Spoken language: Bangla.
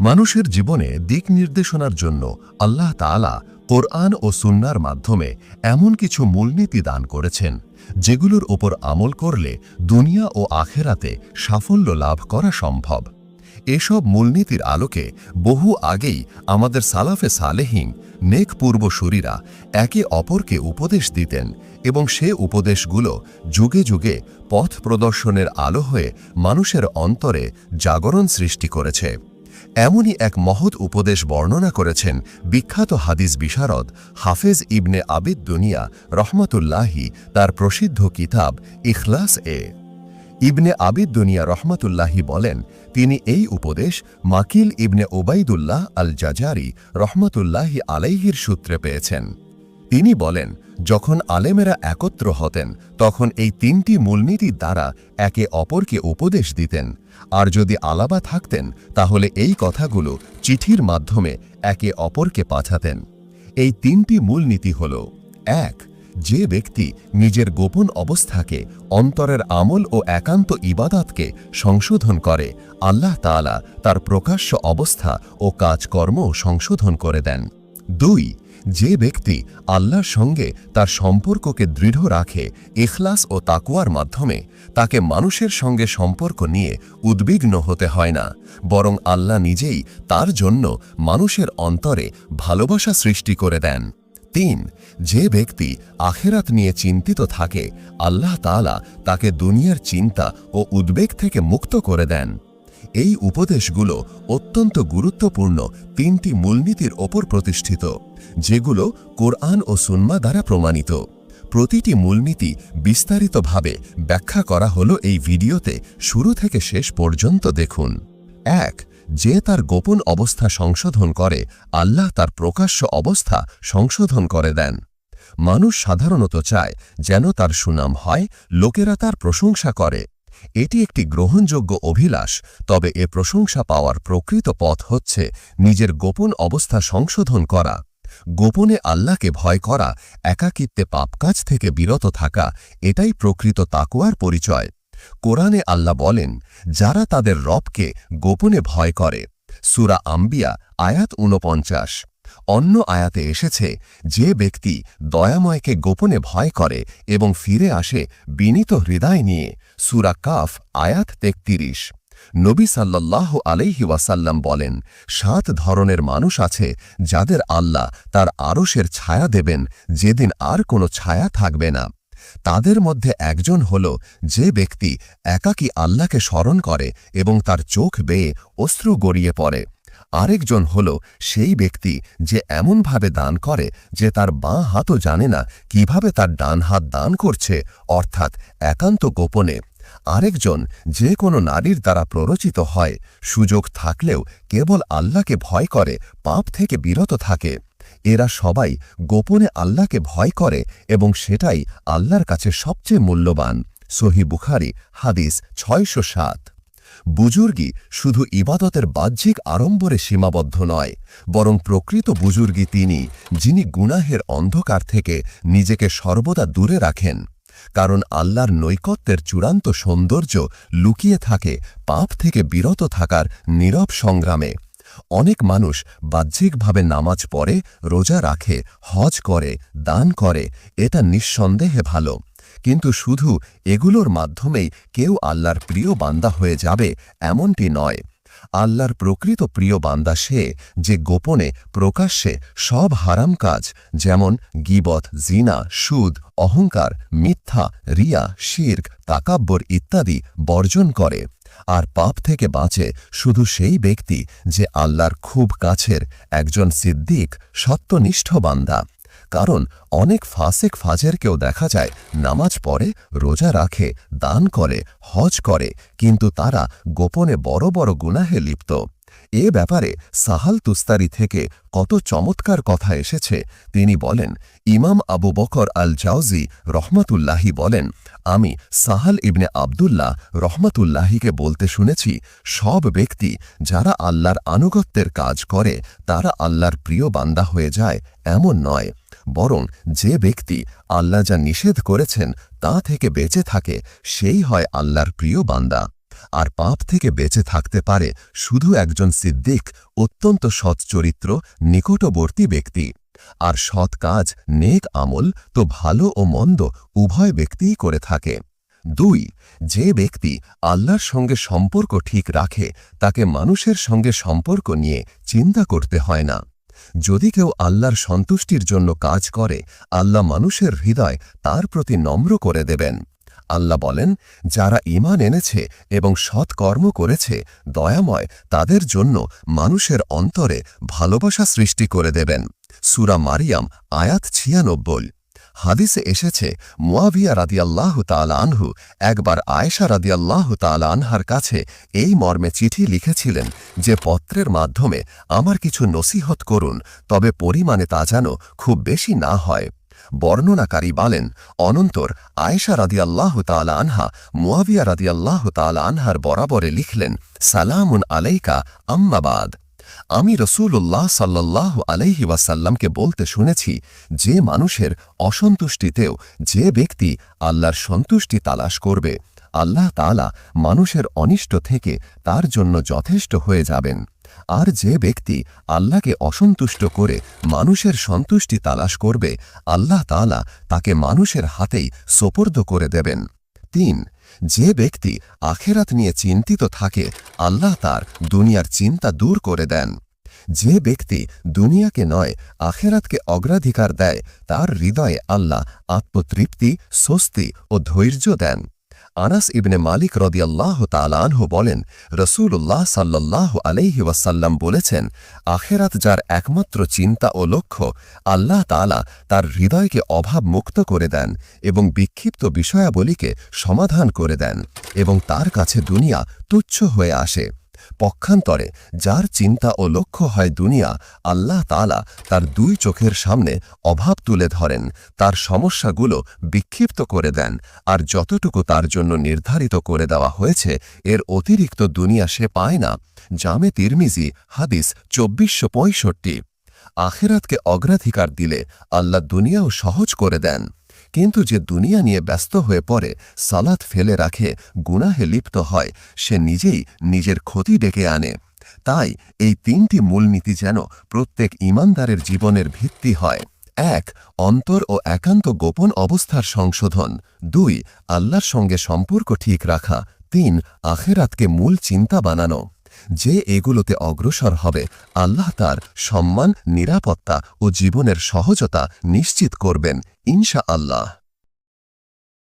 মানুষের জীবনে দিক নির্দেশনার জন্য আল্লাহ তাআলা কোরআন ও সুন্নার মাধ্যমে এমন কিছু মূলনীতি দান করেছেন, যেগুলোর ওপর আমল করলে দুনিয়া ও আখেরাতে সাফল্য লাভ করা সম্ভব। এসব মূলনীতির আলোকে বহু আগেই আমাদের সালাফে সালেহিং নেক পূর্বসূরীরা একে অপরকে উপদেশ দিতেন এবং সে উপদেশগুলো যুগে যুগে পথ প্রদর্শনের আলো হয়ে মানুষের অন্তরে জাগরণ সৃষ্টি করেছে। এমনই এক মহৎ উপদেশ বর্ণনা করেছেন বিখ্যাত হাদিস বিশারদ হাফেজ ইবনে আবিদ দুনিয়া রহমতুল্লাহি তার প্রসিদ্ধ কিতাব ইখলাস এ। ইবনে আবিদ দুনিয়া রহমতুল্লাহি বলেন, তিনি এই উপদেশ মাকিল ইবনে ওবাইদুল্লাহ আল জাজারি রহমতুল্লাহি আলাইহির সূত্রে পেয়েছেন। তিনি বলেন, যখন আলেমেরা একত্র হতেন, তখন এই তিনটি মূলনীতির দ্বারা একে অপরকে উপদেশ দিতেন। আর যদি আলাবা থাকতেন, তাহলে এই কথাগুলো চিঠির মাধ্যমে একে অপরকে পাঠাতেন। এই তিনটি মূলনীতি হল, এক, যে ব্যক্তি নিজের গোপন অবস্থাকে, অন্তরের আমল ও একান্ত ইবাদাতকে সংশোধন করে, আল্লাহ তাআলা তার প্রকাশ্য অবস্থা ও কাজকর্ম সংশোধন করে দেন। দুই যে ব্যক্তি আল্লাহর সঙ্গে তার সম্পর্ককে দৃঢ় রাখে ইখলাস ও তাকুয়ার মাধ্যমে, তাকে মানুষের সঙ্গে সম্পর্ক নিয়ে উদ্বিগ্ন হতে হয় না, বরং আল্লাহ নিজেই তার জন্য মানুষের অন্তরে ভালোবাসা সৃষ্টি করে দেন। তিন, যে ব্যক্তি আখেরাত নিয়ে চিন্তিত থাকে, আল্লাহ তাআলা তাকে দুনিয়ার চিন্তা ও উদ্বেগ থেকে মুক্ত করে দেন। এই উপদেশগুলো অত্যন্ত গুরুত্বপূর্ণ তিনটি মূলনীতির ওপর প্রতিষ্ঠিত, যেগুলো কোরআন ও সুন্মা দ্বারা প্রমাণিত। প্রতিটি মূলনীতি বিস্তারিতভাবে ব্যাখ্যা করা হলো এই ভিডিওতে শুরু থেকে শেষ পর্যন্ত দেখুন। এক, যে তার গোপন অবস্থা সংশোধন করে, আল্লাহ তার প্রকাশ্য অবস্থা সংশোধন করে দেন। মানুষ সাধারণত চায় যেন তার সুনাম হয়, লোকেরা তার প্রশংসা করে। এটি একটি গ্রহণযোগ্য অভিলাষ, তবে এ প্রশংসা পাওয়ার প্রকৃত পথ হচ্ছে নিজের গোপন অবস্থা সংশোধন করা। গোপনে আল্লাহকে ভয় করা, একাকিত্বে পাপকাজ থেকে বিরত থাকা, এটাই প্রকৃত তাকুয়ার পরিচয়। কোরআনে আল্লাহ বলেন, যারা তাদের রবকে গোপনে ভয় করে। সুরা আম্বিয়া, আয়াত ঊনপঞ্চাশ। অন্য আয়াতে এসেছে, যে ব্যক্তি দয়াময়কে গোপনে ভয় করে এবং ফিরে আসে বিনীত হৃদয় নিয়ে, সুরা কাফ, আয়াত তেত্রিশ। নবী সাল্লাল্লাহু আলাইহি ওয়াসাল্লাম বলেন, সাত ধরনের মানুষ আছে যাদের আল্লাহ তার আরশের ছায়া দেবেন, যেদিন আর কোনো ছায়া থাকবে না। তাদের মধ্যে একজন হল যে ব্যক্তি একাকী আল্লাহকে স্মরণ করে এবং তার চোখ বেয়ে অশ্রু গড়িয়ে পড়ে। আরেকজন হল সেই ব্যক্তি যে এমনভাবে দান করে যে তার বাঁ হাতও জানে না কীভাবে তার ডান হাত দান করছে, অর্থাৎ একান্ত গোপনে। আরেকজন যে কোনো নারীর দ্বারা প্ররোচিত হয়, সুযোগ থাকলেও কেবল আল্লাহকে ভয় করে, পাপ থেকে বিরত থাকে। এরা সবাই গোপনে আল্লাহকে ভয় করে এবং সেটাই আল্লাহর কাছে সবচেয়ে মূল্যবান। সহি বুখারি, হাদিস ছয়শো সাত। বুজুর্গি শুধু ইবাদতের বাহ্যিক আড়ম্বরে সীমাবদ্ধ নয়, বরং প্রকৃত বুজুর্গি তিনি, যিনি গুনাহের অন্ধকার থেকে নিজেকে সর্বদা দূরে রাখেন। কারণ আল্লাহর নৈকত্যের চূড়ান্ত সৌন্দর্য লুকিয়ে থাকে পাপ থেকে বিরত থাকার নীরব সংগ্রামে। অনেক মানুষ বাহ্যিকভাবে নামাজ পড়ে, রোজা রাখে, হজ করে, দান করে, এটা নিঃসন্দেহে ভালো। কিন্তু শুধু এগুলোর মাধ্যমেই কেউ আল্লাহর প্রিয় বান্দা হয়ে যাবে এমনটি নয়। আল্লাহর প্রকৃত প্রিয় বান্দা সে যে গোপনে, প্রকাশ্যে সব হারাম কাজ, যেমন গিবত, জিনা, সুদ, অহংকার, মিথ্যা, রিয়া, শির্ক, তাকাব্বর ইত্যাদি বর্জন করে। আর পাপ থেকে বাঁচে শুধু সেই ব্যক্তি যে আল্লাহর খুব কাছের একজন সিদ্দিক, সত্যনিষ্ঠ বান্দা। কারণ অনেক ফাসেক ফাজেরকেও দেখা যায়, নামাজ পড়ে, রোজা রাখে, দান করে, হজ করে, কিন্তু তারা গোপনে বড় বড় গুনাহে লিপ্ত। এ ব্যাপারে সাহাল তুস্তারি থেকে কত চমৎকার কথা এসেছে। তিনি বলেন, ইমাম আবু বকর আল জাউজি রহমতুল্লাহি বলেন, আমি সাহাল ইবনে আবদুল্লাহ রহমতুল্লাহিকে বলতে শুনেছি, সব ব্যক্তি যারা আল্লাহর আনুগত্যের কাজ করে, তারা আল্লাহর প্রিয় বান্দা হয়ে যায়, এমন নয়। বরং যে ব্যক্তি আল্লাহ যা নিষেধ করেছেন, তা থেকে বেঁচে থাকে, সেই হয় আল্লাহর প্রিয় বান্দা। আর পাপ থেকে বেঁচে থাকতে পারে শুধু একজন সিদ্দিক, অত্যন্ত সৎ চরিত্র, নিকটবর্তী ব্যক্তি। আর সৎ কাজ, নেক আমল তো ভালো ও মন্দ উভয় ব্যক্তিই করে থাকে। দুই, যে ব্যক্তি আল্লাহর সঙ্গে সম্পর্ক ঠিক রাখে, তাকে মানুষের সঙ্গে সম্পর্ক নিয়ে চিন্তা করতে হয় না। যদি কেউ আল্লাহর সন্তুষ্টির জন্য কাজ করে, আল্লাহ মানুষের হৃদয় তার প্রতি নম্র করে দেবেন। আল্লাহ বলেন, যারা ঈমান এনেছে এবং সৎ কর্ম করেছে, দয়াময় তাদের জন্য মানুষের অন্তরে ভালোবাসা সৃষ্টি করে দেবেন। সুরা মারিয়াম, আয়াত ছিয়ানব্বই। হাদিসে এসেছে, মুয়াবিয়া রাদিয়াল্লাহ তাল আনহু একবার আয়েশা রাদিয়াল্লাহ তাল আনহার কাছে এই মর্মে চিঠি লিখেছিলেন যে, পত্রের মাধ্যমে আমার কিছু নসিহত করুন, তবে পরিমাণে তা যেন খুব বেশি না হয়। বর্ণনাকারী বলেন, অনন্তর আয়েশা রাদিয়াল্লাহ তালা আনহা, মুয়াবিয়া রাদিয়াল্লাহ তালা আনহার বরাবরে লিখলেন, সালামুন আলাইকা আম্মাবাদ আমি রসুল্লাহ সাল্লাহ আলাইহি ওয়াসাল্লামকে বলতে শুনেছি, যে মানুষের অসন্তুষ্টিতেও যে ব্যক্তি আল্লাহর সন্তুষ্টি তালাশ করবে আল্লাহ তালা মানুষের অনিষ্ট থেকে তার জন্য যথেষ্ট হয়ে যাবেন। আর যে ব্যক্তি আল্লাহকে অসন্তুষ্ট করে মানুষের সন্তুষ্টি তালাশ করবে, আল্লাহ তালা তাকে মানুষের হাতেই সোপর্দ করে দেবেন। তিন, যে ব্যক্তি আখেরাত নিয়ে চিন্তিত থাকে, আল্লাহ তার দুনিয়ার চিন্তা দূর করে দেন। যে ব্যক্তি দুনিয়াকে নয়, আখেরাতকে অগ্রাধিকার দেয়, তার হৃদয়ে আল্লাহ আত্মতৃপ্তি, স্বস্তি ও ধৈর্য দেন। আনাস ইবনে মালিক রদিয়াল্লাহ তালানহ বলেন রসুল্লাহ সাল্লাহ আলহি ওয়াসাল্লাম বলেছেন, আখেরাত যার একমাত্র চিন্তা ও লক্ষ্য আল্লাহ তালা তার হৃদয়কে অভাব মুক্ত করে দেন এবং বিক্ষিপ্ত বিষয়াবলীকে সমাধান করে দেন এবং তার কাছে দুনিয়া তুচ্ছ হয়ে আসে। পক্ষান্তরে, যার চিন্তা ও লক্ষ্য হয় দুনিয়া, আল্লাহ তালা তার দুই চোখের সামনে অভাব তুলে ধরেন, তার সমস্যাগুলো বিক্ষিপ্ত করে দেন, আর যতটুকু তার জন্য নির্ধারিত করে দেওয়া হয়েছে, এর অতিরিক্ত দুনিয়া সে পায় না, জামে তিরমিজি, হাদিস চব্বিশশো পঁয়ষট্টি। আখেরাতকে অগ্রাধিকার দিলে আল্লাহ দুনিয়াও সহজ করে দেন। কিন্তু যে দুনিয়া নিয়ে ব্যস্ত হয়ে পড়ে, সালাত ফেলে রাখে, গুনাহে লিপ্ত হয়, সে নিজেই নিজের ক্ষতি ডেকে আনে। তাই এই তিনটি মূলনীতি যেন প্রত্যেক ইমানদারের জীবনের ভিত্তি হয়। এক, অন্তর ও একান্ত গোপন অবস্থার সংশোধন। দুই, আল্লাহর সঙ্গে সম্পর্ক ঠিক রাখা। তিন, আখেরাতকে মূল চিন্তা বানানো। যে এগুলোতে অগ্রসর হবে, আল্লাহ তার সম্মান, নিরাপত্তা ও জীবনের সহজতা নিশ্চিত করবেন ইনশা আল্লাহ